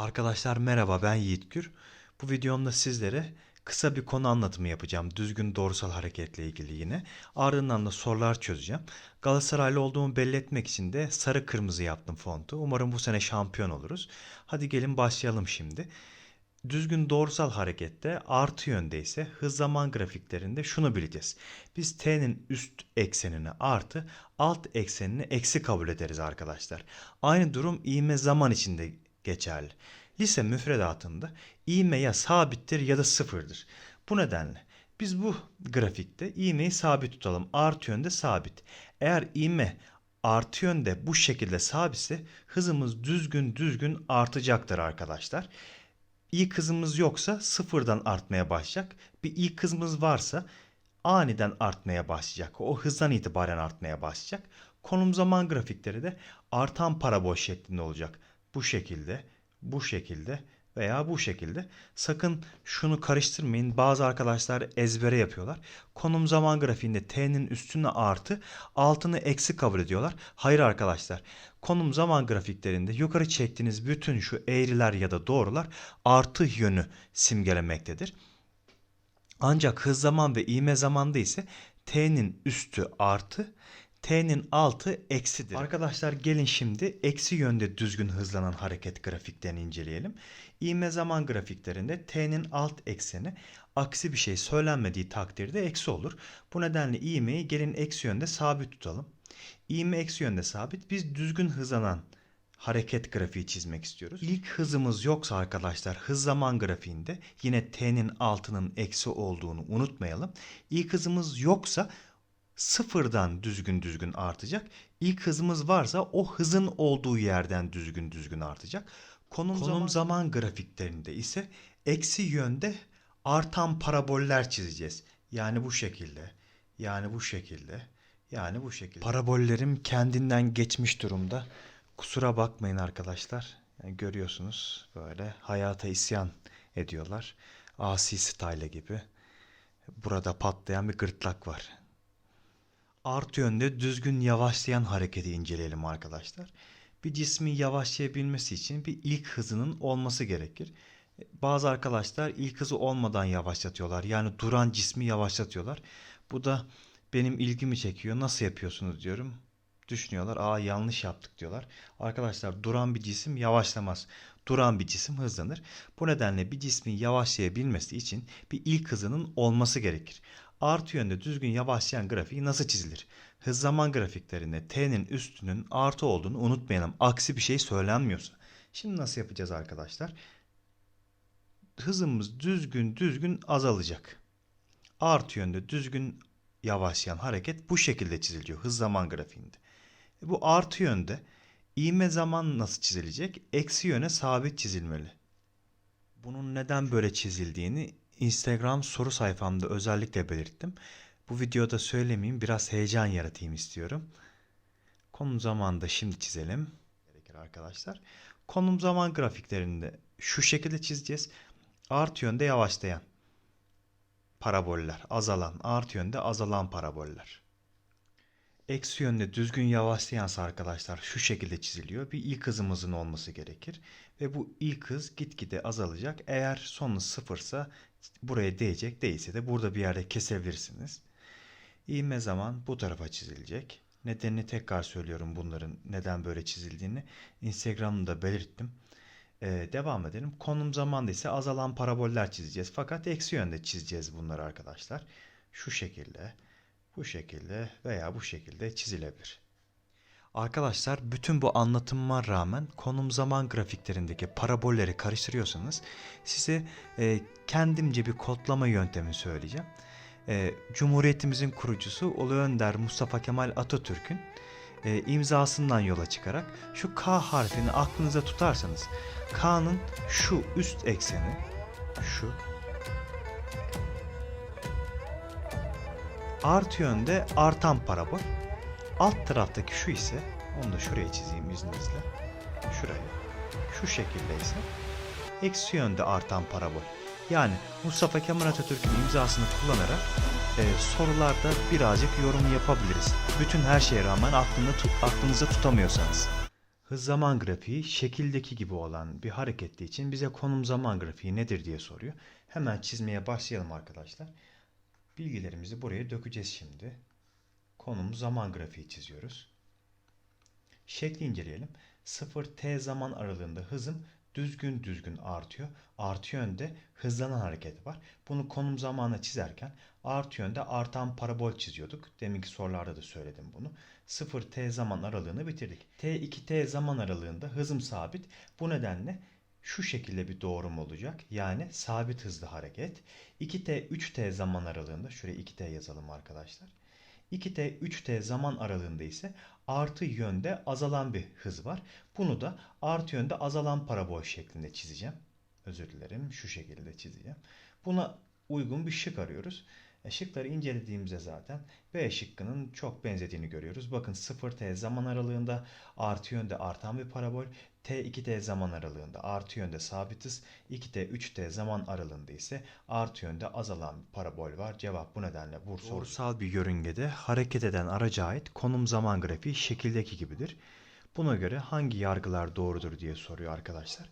Arkadaşlar merhaba ben Yiğit Gür. Bu videomda sizlere kısa bir konu anlatımı yapacağım. Düzgün doğrusal hareketle ilgili yine. Ardından da sorular çözeceğim. Galatasaraylı olduğumu belli etmek için de sarı kırmızı yaptım fontu. Umarım bu sene şampiyon oluruz. Hadi gelin başlayalım şimdi. Düzgün doğrusal harekette artı yönde ise hız zaman grafiklerinde şunu bileceğiz. Biz t'nin üst eksenini artı, alt eksenini eksi kabul ederiz arkadaşlar. Aynı durum ivme zaman içinde geçerli. Lise müfredatında ivme ya sabittir ya da sıfırdır. Bu nedenle biz bu grafikte ivmeyi sabit tutalım. Artı yönde sabit. Eğer ivme artı yönde bu şekilde sabitse hızımız düzgün düzgün artacaktır arkadaşlar. İlk hızımız yoksa sıfırdan artmaya başlayacak. Bir ilk hızımız varsa aniden artmaya başlayacak. O hızdan itibaren artmaya başlayacak. Konum zaman grafikleri de artan parabol şeklinde olacak. Bu şekilde, bu şekilde veya bu şekilde. Sakın şunu karıştırmayın. Bazı arkadaşlar ezbere yapıyorlar. Konum zaman grafiğinde t'nin üstüne artı, altını eksi kabul ediyorlar. Hayır arkadaşlar. Konum zaman grafiklerinde yukarı çektiğiniz bütün şu eğriler ya da doğrular artı yönü simgelemektedir. Ancak hız zaman ve ivme zamanda ise t'nin üstü artı, t'nin altı eksidir. Arkadaşlar gelin şimdi eksi yönde düzgün hızlanan hareket grafiklerini inceleyelim. İvme zaman grafiklerinde t'nin alt ekseni aksi bir şey söylenmediği takdirde eksi olur. Bu nedenle ivmeyi gelin eksi yönde sabit tutalım. İvme eksi yönde sabit. Biz düzgün hızlanan hareket grafiği çizmek istiyoruz. İlk hızımız yoksa arkadaşlar hız zaman grafiğinde yine t'nin altının eksi olduğunu unutmayalım. İlk hızımız yoksa sıfırdan düzgün düzgün artacak. İlk hızımız varsa o hızın olduğu yerden düzgün düzgün artacak. Konum, zaman... zaman grafiklerinde ise eksi yönde artan paraboller çizeceğiz. Yani bu şekilde, yani bu şekilde, yani bu şekilde. Parabollerim kendinden geçmiş durumda. Kusura bakmayın arkadaşlar. Yani görüyorsunuz böyle hayata isyan ediyorlar. Asi style gibi. Burada patlayan bir gırtlak var. Artı yönde düzgün yavaşlayan hareketi inceleyelim arkadaşlar. Bir cismin yavaşlayabilmesi için bir ilk hızının olması gerekir. Bazı arkadaşlar ilk hızı olmadan yavaşlatıyorlar. Yani duran cismi yavaşlatıyorlar. Bu da benim ilgimi çekiyor. Nasıl yapıyorsunuz diyorum. Düşünüyorlar. Aa yanlış yaptık diyorlar. Arkadaşlar duran bir cisim yavaşlamaz. Duran bir cisim hızlanır. Bu nedenle bir cismin yavaşlayabilmesi için bir ilk hızının olması gerekir. Artı yönde düzgün yavaşlayan grafiği nasıl çizilir? Hız zaman grafiklerinde t'nin üstünün artı olduğunu unutmayalım. Aksi bir şey söylenmiyorsa. Şimdi nasıl yapacağız arkadaşlar? Hızımız düzgün düzgün azalacak. Artı yönde düzgün yavaşlayan hareket bu şekilde çiziliyor hız zaman grafiğinde. E bu artı yönde ivme zaman nasıl çizilecek? Eksi yöne sabit çizilmeli. Bunun neden böyle çizildiğini Instagram soru sayfamda özellikle belirttim. Bu videoda söylemeyeyim biraz heyecan yaratayım istiyorum. Konum zamanı da şimdi çizelim. Gerekir arkadaşlar. Konum zaman grafiklerinde şu şekilde çizeceğiz. Artı yönde yavaşlayan paraboller, azalan, artı yönde azalan paraboller. Eksi yönde düzgün yavaşlayansa arkadaşlar şu şekilde çiziliyor. Bir ilk hızımızın olması gerekir. Ve bu ilk hız gitgide azalacak. Eğer sonu sıfırsa buraya değecek. Değilse de burada bir yerde kesebilirsiniz. İğme zaman bu tarafa çizilecek. Nedenini tekrar söylüyorum bunların neden böyle çizildiğini. Instagram'da belirttim. Ee, devam edelim. Konum zamanda ise azalan paraboller çizeceğiz. Fakat eksi yönde çizeceğiz bunları arkadaşlar. Şu şekilde, bu şekilde veya bu şekilde çizilebilir. Arkadaşlar bütün bu anlatımıma rağmen konum zaman grafiklerindeki parabolleri karıştırıyorsanız size e, kendimce bir kodlama yöntemi söyleyeceğim. E, Cumhuriyetimizin kurucusu Ulu Önder Mustafa Kemal Atatürk'ün e, imzasından yola çıkarak şu K harfini aklınıza tutarsanız K'nın şu üst ekseni şu artı yönde artan parabol alt taraftaki şu ise onu da şuraya çizeyim izninizle şuraya şu şekilde ise eksi yönde artan parabol yani Mustafa Kemal Atatürk'ün imzasını kullanarak e, sorularda birazcık yorum yapabiliriz. Bütün her şeye rağmen aklında tut, aklınızda tutamıyorsanız. Hız zaman grafiği şekildeki gibi olan bir hareketli için bize konum zaman grafiği nedir diye soruyor. Hemen çizmeye başlayalım arkadaşlar. Bilgilerimizi buraya dökeceğiz şimdi. Konum zaman grafiği çiziyoruz. Şekli inceleyelim. 0t zaman aralığında hızım düzgün düzgün artıyor. Artı yönde hızlanan hareket var. Bunu konum zamanla çizerken artı yönde artan parabol çiziyorduk. Deminki sorularda da söyledim bunu. 0t zaman aralığını bitirdik. t2t zaman aralığında hızım sabit. Bu nedenle şu şekilde bir doğrum olacak. Yani sabit hızlı hareket. 2t 3t zaman aralığında şuraya 2t yazalım arkadaşlar. 2t 3t zaman aralığında ise artı yönde azalan bir hız var. Bunu da artı yönde azalan parabol şeklinde çizeceğim. Özür dilerim şu şekilde çizeceğim. Buna uygun bir şık arıyoruz. E, şıkları incelediğimizde zaten B şıkkının çok benzediğini görüyoruz. Bakın 0t zaman aralığında artı yönde artan bir parabol. T2t zaman aralığında artı yönde sabit hız. 2t 3t zaman aralığında ise artı yönde azalan bir parabol var. Cevap bu nedenle Bursa Doğrusal bir yörüngede hareket eden araca ait konum zaman grafiği şekildeki gibidir. Buna göre hangi yargılar doğrudur diye soruyor arkadaşlar.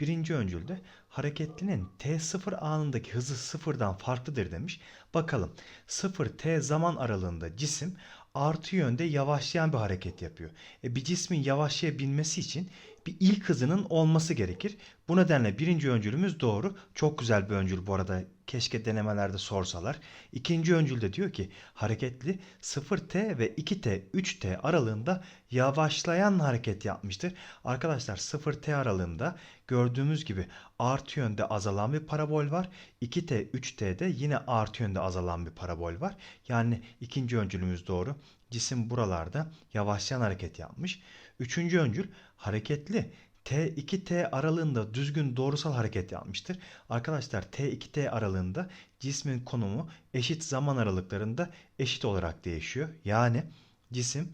Birinci öncülde hareketlinin t0 anındaki hızı sıfırdan farklıdır demiş. Bakalım 0t zaman aralığında cisim artı yönde yavaşlayan bir hareket yapıyor. E, bir cismin yavaşlayabilmesi için bir ilk hızının olması gerekir. Bu nedenle birinci öncülümüz doğru. Çok güzel bir öncül bu arada. Keşke denemelerde sorsalar. İkinci öncülde diyor ki hareketli 0t ve 2t 3t aralığında yavaşlayan hareket yapmıştır. Arkadaşlar 0t aralığında gördüğümüz gibi artı yönde azalan bir parabol var. 2t 3t'de yine artı yönde azalan bir parabol var. Yani ikinci öncülümüz doğru. Cisim buralarda yavaşlayan hareket yapmış. Üçüncü öncül hareketli T2T aralığında düzgün doğrusal hareket yapmıştır. Arkadaşlar T2T aralığında cismin konumu eşit zaman aralıklarında eşit olarak değişiyor. Yani cisim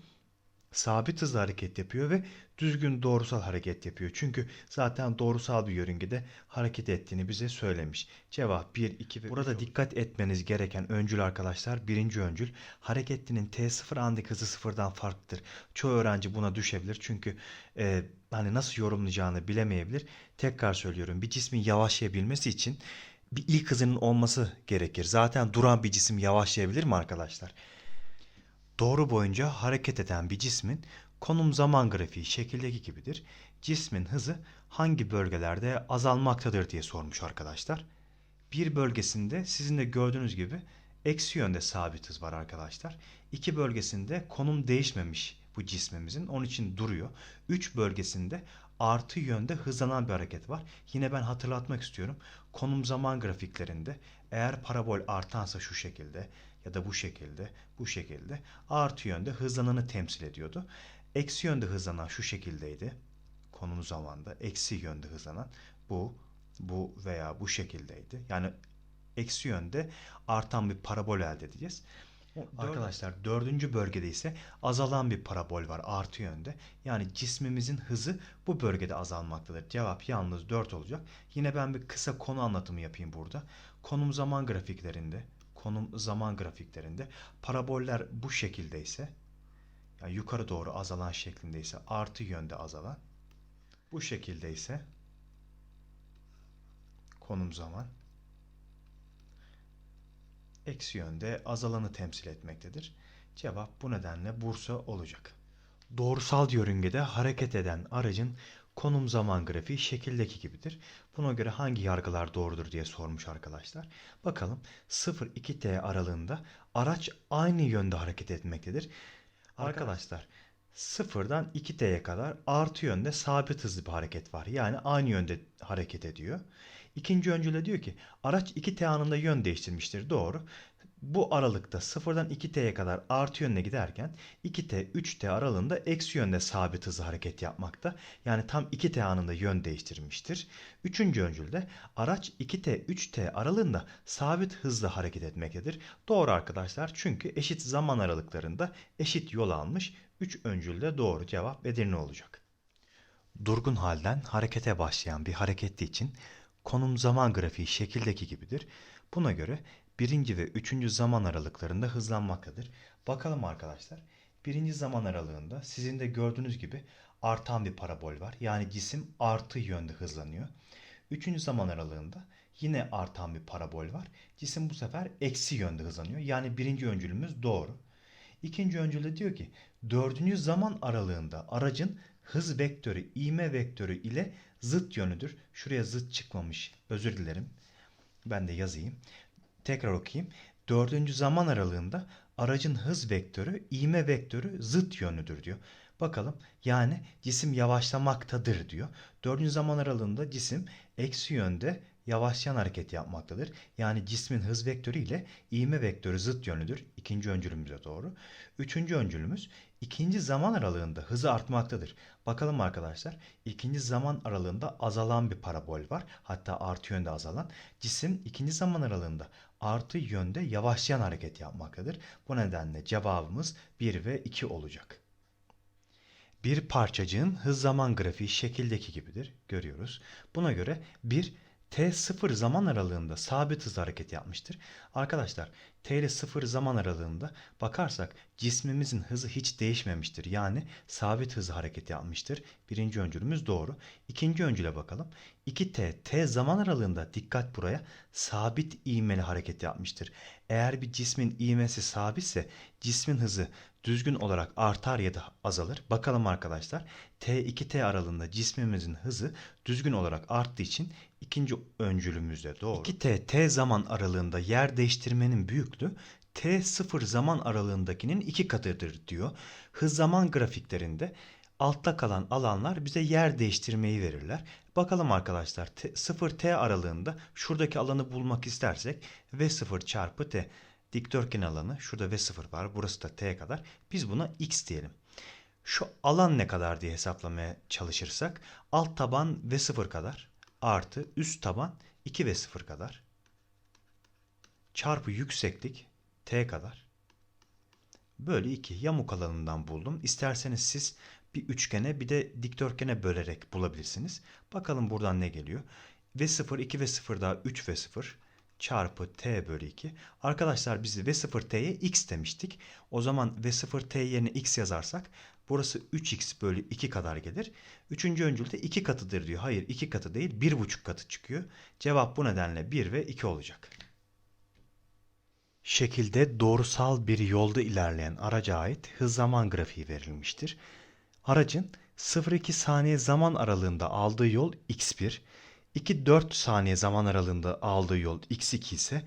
sabit hızla hareket yapıyor ve düzgün doğrusal hareket yapıyor. Çünkü zaten doğrusal bir yörüngede hareket ettiğini bize söylemiş. Cevap 1, 2 ve Burada dikkat etmeniz gereken öncül arkadaşlar birinci öncül hareketlinin T0 andaki hızı sıfırdan farklıdır. Çoğu öğrenci buna düşebilir çünkü e, hani nasıl yorumlayacağını bilemeyebilir. Tekrar söylüyorum bir cismin yavaşlayabilmesi için bir ilk hızının olması gerekir. Zaten duran bir cisim yavaşlayabilir mi arkadaşlar? Doğru boyunca hareket eden bir cismin konum zaman grafiği şekildeki gibidir. Cismin hızı hangi bölgelerde azalmaktadır diye sormuş arkadaşlar. Bir bölgesinde sizin de gördüğünüz gibi eksi yönde sabit hız var arkadaşlar. İki bölgesinde konum değişmemiş bu cismimizin. Onun için duruyor. Üç bölgesinde artı yönde hızlanan bir hareket var. Yine ben hatırlatmak istiyorum. Konum zaman grafiklerinde eğer parabol artansa şu şekilde ya da bu şekilde, bu şekilde artı yönde hızlananı temsil ediyordu. Eksi yönde hızlanan şu şekildeydi. Konum zamanda eksi yönde hızlanan bu, bu veya bu şekildeydi. Yani eksi yönde artan bir parabol elde edeceğiz. Arkadaşlar dördüncü bölgede ise azalan bir parabol var artı yönde. Yani cismimizin hızı bu bölgede azalmaktadır. Cevap yalnız 4 olacak. Yine ben bir kısa konu anlatımı yapayım burada. Konum zaman grafiklerinde, konum zaman grafiklerinde paraboller bu şekildeyse yani yukarı doğru azalan şeklindeyse artı yönde azalan bu şekildeyse konum zaman eksi yönde azalanı temsil etmektedir. Cevap bu nedenle Bursa olacak. Doğrusal yörüngede hareket eden aracın konum zaman grafiği şekildeki gibidir. Buna göre hangi yargılar doğrudur diye sormuş arkadaşlar. Bakalım 0-2T aralığında araç aynı yönde hareket etmektedir. Arkadaşlar sıfırdan 2T'ye kadar artı yönde sabit hızlı bir hareket var. Yani aynı yönde hareket ediyor. İkinci öncüle diyor ki araç 2T anında yön değiştirmiştir. Doğru. Bu aralıkta sıfırdan 2T'ye kadar artı yönüne giderken 2T 3T aralığında eksi yönde sabit hızlı hareket yapmakta. Yani tam 2T anında yön değiştirmiştir. Üçüncü öncülde araç 2T 3T aralığında sabit hızla hareket etmektedir. Doğru arkadaşlar çünkü eşit zaman aralıklarında eşit yol almış. Üç öncülde doğru cevap Edirne olacak. Durgun halden harekete başlayan bir hareketli için konum zaman grafiği şekildeki gibidir. Buna göre birinci ve üçüncü zaman aralıklarında hızlanmaktadır. Bakalım arkadaşlar. Birinci zaman aralığında sizin de gördüğünüz gibi artan bir parabol var. Yani cisim artı yönde hızlanıyor. Üçüncü zaman aralığında yine artan bir parabol var. Cisim bu sefer eksi yönde hızlanıyor. Yani birinci öncülümüz doğru. İkinci öncülde diyor ki dördüncü zaman aralığında aracın hız vektörü ivme vektörü ile zıt yönüdür. Şuraya zıt çıkmamış. Özür dilerim. Ben de yazayım. Tekrar okuyayım. Dördüncü zaman aralığında aracın hız vektörü ivme vektörü zıt yönlüdür diyor. Bakalım yani cisim yavaşlamaktadır diyor. Dördüncü zaman aralığında cisim eksi yönde yavaşlayan hareket yapmaktadır. Yani cismin hız vektörü ile ivme vektörü zıt yönlüdür. İkinci öncülümüze doğru. Üçüncü öncülümüz ikinci zaman aralığında hızı artmaktadır. Bakalım arkadaşlar ikinci zaman aralığında azalan bir parabol var. Hatta artı yönde azalan. Cisim ikinci zaman aralığında artı yönde yavaşlayan hareket yapmaktadır. Bu nedenle cevabımız 1 ve 2 olacak. Bir parçacığın hız zaman grafiği şekildeki gibidir. Görüyoruz. Buna göre bir T0 zaman aralığında sabit hız hareket yapmıştır. Arkadaşlar T ile 0 zaman aralığında bakarsak cismimizin hızı hiç değişmemiştir. Yani sabit hızı hareket yapmıştır. Birinci öncülümüz doğru. İkinci öncüle bakalım. 2T T zaman aralığında dikkat buraya sabit ivmeli hareket yapmıştır. Eğer bir cismin ivmesi sabitse cismin hızı düzgün olarak artar ya da azalır. Bakalım arkadaşlar. T2T aralığında cismimizin hızı düzgün olarak arttığı için ikinci öncülümüzde doğru. 2T T zaman aralığında yer değiştirmenin büyüklüğü T0 zaman aralığındakinin iki katıdır diyor. Hız zaman grafiklerinde altta kalan alanlar bize yer değiştirmeyi verirler. Bakalım arkadaşlar 0T aralığında şuradaki alanı bulmak istersek V0 çarpı T dikdörtgen alanı şurada V0 var burası da T kadar biz buna X diyelim. Şu alan ne kadar diye hesaplamaya çalışırsak alt taban V0 kadar artı üst taban 2V0 kadar çarpı yükseklik T kadar bölü 2 yamuk alanından buldum. İsterseniz siz bir üçgene bir de dikdörtgene bölerek bulabilirsiniz. Bakalım buradan ne geliyor. V0 2 V0 daha 3 V0 çarpı t bölü 2. Arkadaşlar biz V0t'ye x demiştik. O zaman V0t yerine x yazarsak burası 3x bölü 2 kadar gelir. Üçüncü öncülde 2 katıdır diyor. Hayır 2 katı değil 1,5 katı çıkıyor. Cevap bu nedenle 1 ve 2 olacak. Şekilde doğrusal bir yolda ilerleyen araca ait hız zaman grafiği verilmiştir. Aracın 0-2 saniye zaman aralığında aldığı yol x1, 2-4 saniye zaman aralığında aldığı yol x2 ise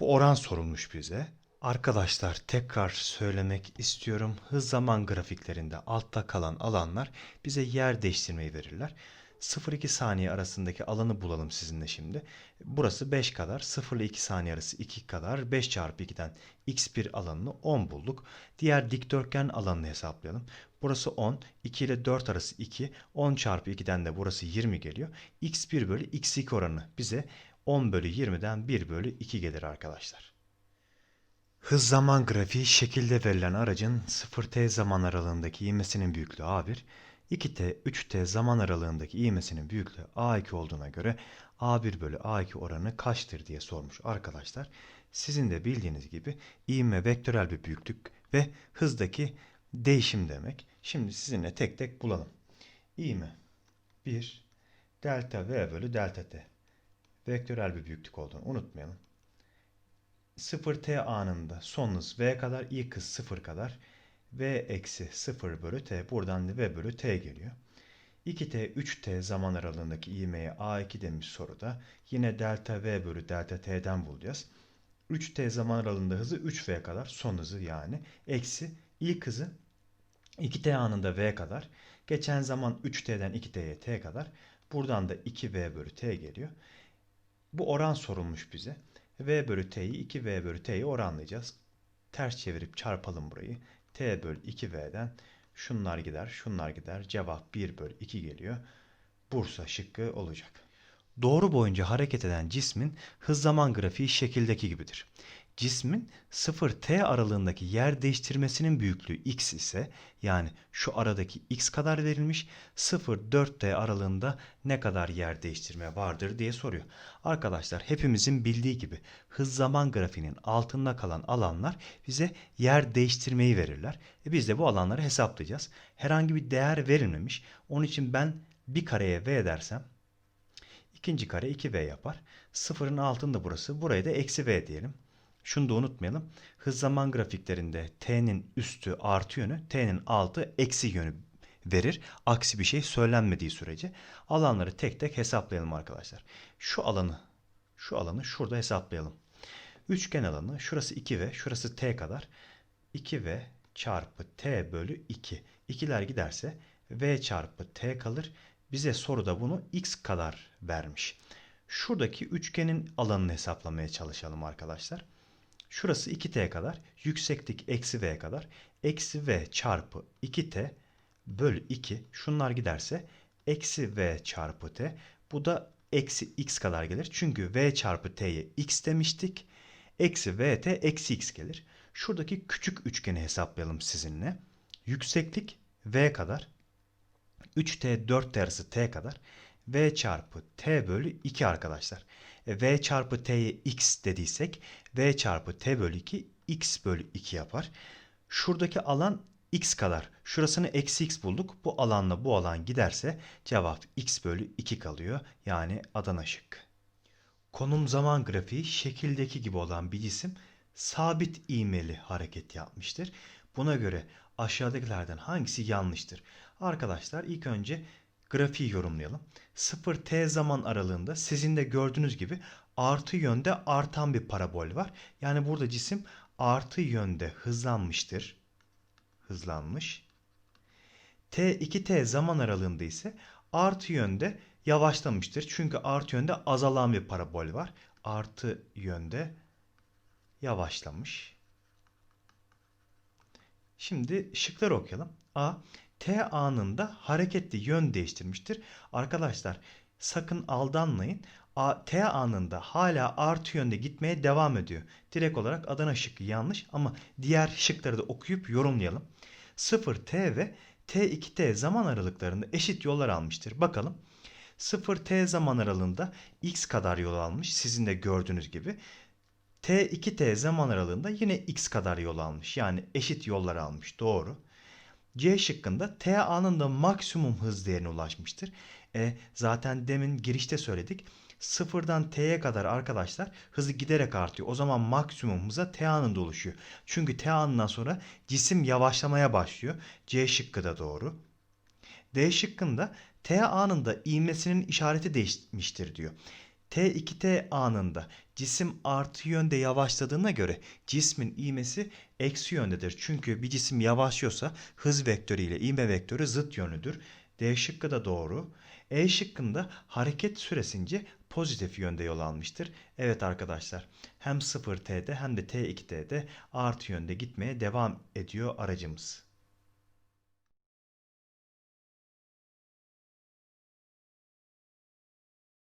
bu oran sorulmuş bize. Arkadaşlar tekrar söylemek istiyorum. Hız zaman grafiklerinde altta kalan alanlar bize yer değiştirmeyi verirler. 0-2 saniye arasındaki alanı bulalım sizinle şimdi. Burası 5 kadar. 0 ile 2 saniye arası 2 kadar. 5 çarpı 2'den x1 alanını 10 bulduk. Diğer dikdörtgen alanını hesaplayalım. Burası 10. 2 ile 4 arası 2. 10 çarpı 2'den de burası 20 geliyor. x1 bölü x2 oranı bize 10 bölü 20'den 1 bölü 2 gelir arkadaşlar. Hız zaman grafiği şekilde verilen aracın 0t zaman aralığındaki ivmesinin büyüklüğü A1, 2t, 3t zaman aralığındaki ivmesinin büyüklüğü A2 olduğuna göre A1 bölü A2 oranı kaçtır diye sormuş arkadaşlar. Sizin de bildiğiniz gibi ivme vektörel bir büyüklük ve hızdaki değişim demek. Şimdi sizinle tek tek bulalım. İğme 1 delta V bölü delta T. Vektörel bir büyüklük olduğunu unutmayalım. 0T anında son hız V kadar, ilk hız 0 kadar. V eksi 0 bölü T. Buradan da V bölü T geliyor. 2T, 3T zaman aralığındaki ivmeye A2 demiş soruda. Yine delta V bölü delta T'den bulacağız. 3T zaman aralığında hızı 3V kadar. Son hızı yani. Eksi ilk hızı 2t anında v kadar. Geçen zaman 3t'den 2t'ye t kadar. Buradan da 2v bölü t geliyor. Bu oran sorulmuş bize. v bölü t'yi 2v bölü t'yi oranlayacağız. Ters çevirip çarpalım burayı. T bölü 2v'den şunlar gider şunlar gider. Cevap 1 bölü 2 geliyor. Bursa şıkkı olacak. Doğru boyunca hareket eden cismin hız zaman grafiği şekildeki gibidir. Cismin 0t aralığındaki yer değiştirmesinin büyüklüğü x ise yani şu aradaki x kadar verilmiş 0-4t aralığında ne kadar yer değiştirme vardır diye soruyor. Arkadaşlar hepimizin bildiği gibi hız zaman grafiğinin altında kalan alanlar bize yer değiştirmeyi verirler. E biz de bu alanları hesaplayacağız. Herhangi bir değer verilmemiş. Onun için ben bir kareye v dersem ikinci kare 2v yapar. Sıfırın altında burası. Buraya da eksi v diyelim. Şunu da unutmayalım. Hız zaman grafiklerinde t'nin üstü artı yönü, t'nin altı eksi yönü verir. Aksi bir şey söylenmediği sürece alanları tek tek hesaplayalım arkadaşlar. Şu alanı, şu alanı şurada hesaplayalım. Üçgen alanı şurası 2v, şurası t kadar. 2v çarpı t bölü 2. İkiler giderse v çarpı t kalır. Bize soruda bunu x kadar vermiş. Şuradaki üçgenin alanını hesaplamaya çalışalım arkadaşlar. Şurası 2t kadar. Yükseklik eksi v kadar. Eksi v çarpı 2t bölü 2. Şunlar giderse eksi v çarpı t. Bu da eksi x kadar gelir. Çünkü v çarpı t'ye x demiştik. Eksi vt eksi x gelir. Şuradaki küçük üçgeni hesaplayalım sizinle. Yükseklik v kadar. 3t 4t arası t kadar. v çarpı t bölü 2 arkadaşlar. E, v çarpı t'ye x dediysek v çarpı t bölü 2 x bölü 2 yapar. Şuradaki alan x kadar. Şurasını eksi x bulduk. Bu alanla bu alan giderse cevap x bölü 2 kalıyor. Yani Adana şık. Konum zaman grafiği şekildeki gibi olan bir cisim sabit ivmeli hareket yapmıştır. Buna göre aşağıdakilerden hangisi yanlıştır? Arkadaşlar ilk önce grafiği yorumlayalım. 0t zaman aralığında sizin de gördüğünüz gibi artı yönde artan bir parabol var. Yani burada cisim artı yönde hızlanmıştır. Hızlanmış. T2t zaman aralığında ise artı yönde yavaşlamıştır. Çünkü artı yönde azalan bir parabol var. Artı yönde yavaşlamış. Şimdi şıkları okuyalım. A. T anında hareketli yön değiştirmiştir. Arkadaşlar sakın aldanmayın. A, T anında hala artı yönde gitmeye devam ediyor. Direkt olarak Adana şıkkı yanlış ama diğer şıkları da okuyup yorumlayalım. 0T ve T2T zaman aralıklarında eşit yollar almıştır. Bakalım. 0T zaman aralığında x kadar yol almış. Sizin de gördüğünüz gibi. T2T zaman aralığında yine x kadar yol almış. Yani eşit yollar almış. Doğru. C şıkkında T anında maksimum hız değerine ulaşmıştır. E, zaten demin girişte söyledik. Sıfırdan T'ye kadar arkadaşlar hızı giderek artıyor. O zaman maksimum hıza T anında oluşuyor. Çünkü T anından sonra cisim yavaşlamaya başlıyor. C şıkkı da doğru. D şıkkında T anında ivmesinin işareti değişmiştir diyor. T2T anında cisim artı yönde yavaşladığına göre cismin ivmesi eksi yöndedir. Çünkü bir cisim yavaşlıyorsa hız vektörü ile ivme vektörü zıt yönlüdür. D şıkkı da doğru. E şıkkında hareket süresince pozitif yönde yol almıştır. Evet arkadaşlar hem 0T'de hem de T2T'de artı yönde gitmeye devam ediyor aracımız.